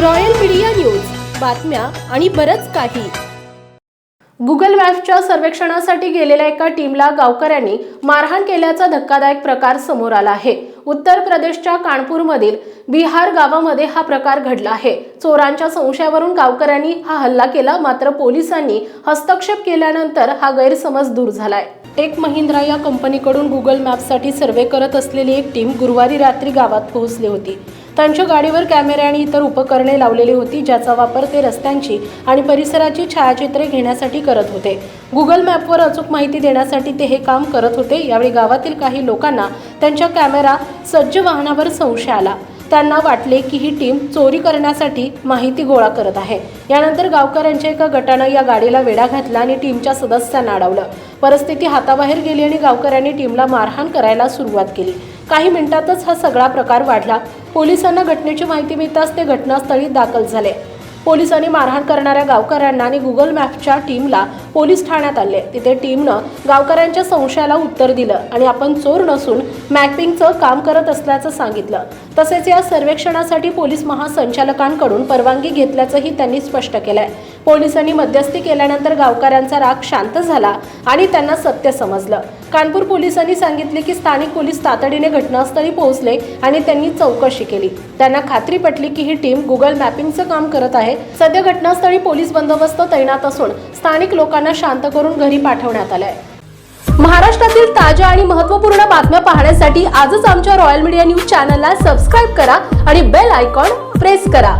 Royal media news. बातम्या आणि बरंच काही. गुगल मॅपच्या सर्वेक्षणासाठी गेलेल्या एका टीमला गावकऱ्यांनी मारहाण केल्याचा धक्कादायक प्रकार समोर आला आहे. उत्तर प्रदेशच्या कानपूरमधील बिहार गावामध्ये हा प्रकार घडला आहे. चोरांच्या संशयावरून गावकऱ्यांनी हा हल्ला केला मात्र पोलिसांनी हस्तक्षेप केल्यानंतर हा गैरसमज दूर झालाय. एक महिंद्रा या कंपनीकडून गुगल मॅपसाठी सर्वे करत असलेली एक टीम गुरुवारी रात्री गावात पोहोचली होती. त्यांच्या गाडीवर कॅमेरे आणि इतर उपकरणे लावलेली होती ज्याचा वापर ते रस्त्यांची आणि परिसराची छायाचित्रे घेण्यासाठी करत होते. गुगल मॅपवर अचूक माहिती देण्यासाठी ते हे काम करत होते. यावेळी गावातील काही लोकांना त्यांच्या कॅमेरा सज्ज वाहनावर संशय आला. त्यांना वाटले की ही टीम चोरी करण्यासाठी माहिती गोळा करत आहे. यानंतर गावकऱ्यांच्या एका गटानं या गाडीला वेढा घातला आणि टीमच्या सदस्यांना अडवलं. परिस्थिती हाताबाहेर गेली आणि गावकऱ्यांनी टीमला मारहाण करायला सुरुवात केली. काही मिनिटातच हा सगळा प्रकार वाढला. पोलिसांना घटनेची माहिती मिळताच ते घटनास्थळी दाखल झाले. पोलिसांनी मारहाण करणाऱ्या गावकऱ्यांना आणि गुगल मॅपच्या टीमला पोलीस ठाण्यात आणले. तिथे टीमनं गावकऱ्यांच्या संशयाला उत्तर दिलं आणि आपण चोर नसून मॅपिंगचं काम करत असल्याचं सांगितलं. तसेच या सर्वेक्षणासाठी पोलीस महासंचालकांकडून परवानगी घेतल्याचंही त्यांनी स्पष्ट केलंय. पोलिसांनी मध्यस्थी केल्यानंतर गावकऱ्यांचा राग शांत झाला आणि त्यांना सत्य समजलं. कानपूर पोलिसांनी सांगितले की स्थानिक पोलीस तातडीने घटनास्थळी पोहोचले आणि त्यांनी चौकशी केली. त्यांना खात्री पटली की ही टीम गुगल मॅपिंगचं काम करत आहे आहे सध्या घटनास्थळी पोलीस बंदोबस्त तैनात असून स्थानिक लोकांना शांत करून घरी पाठवण्यात आलंय. महाराष्ट्रातील ताज्या आणि महत्त्वपूर्ण बातम्या पाहण्यासाठी आजच आमच्या रॉयल मीडिया न्यूज चॅनलला सबस्क्राईब करा आणि बेल आयकॉन प्रेस करा.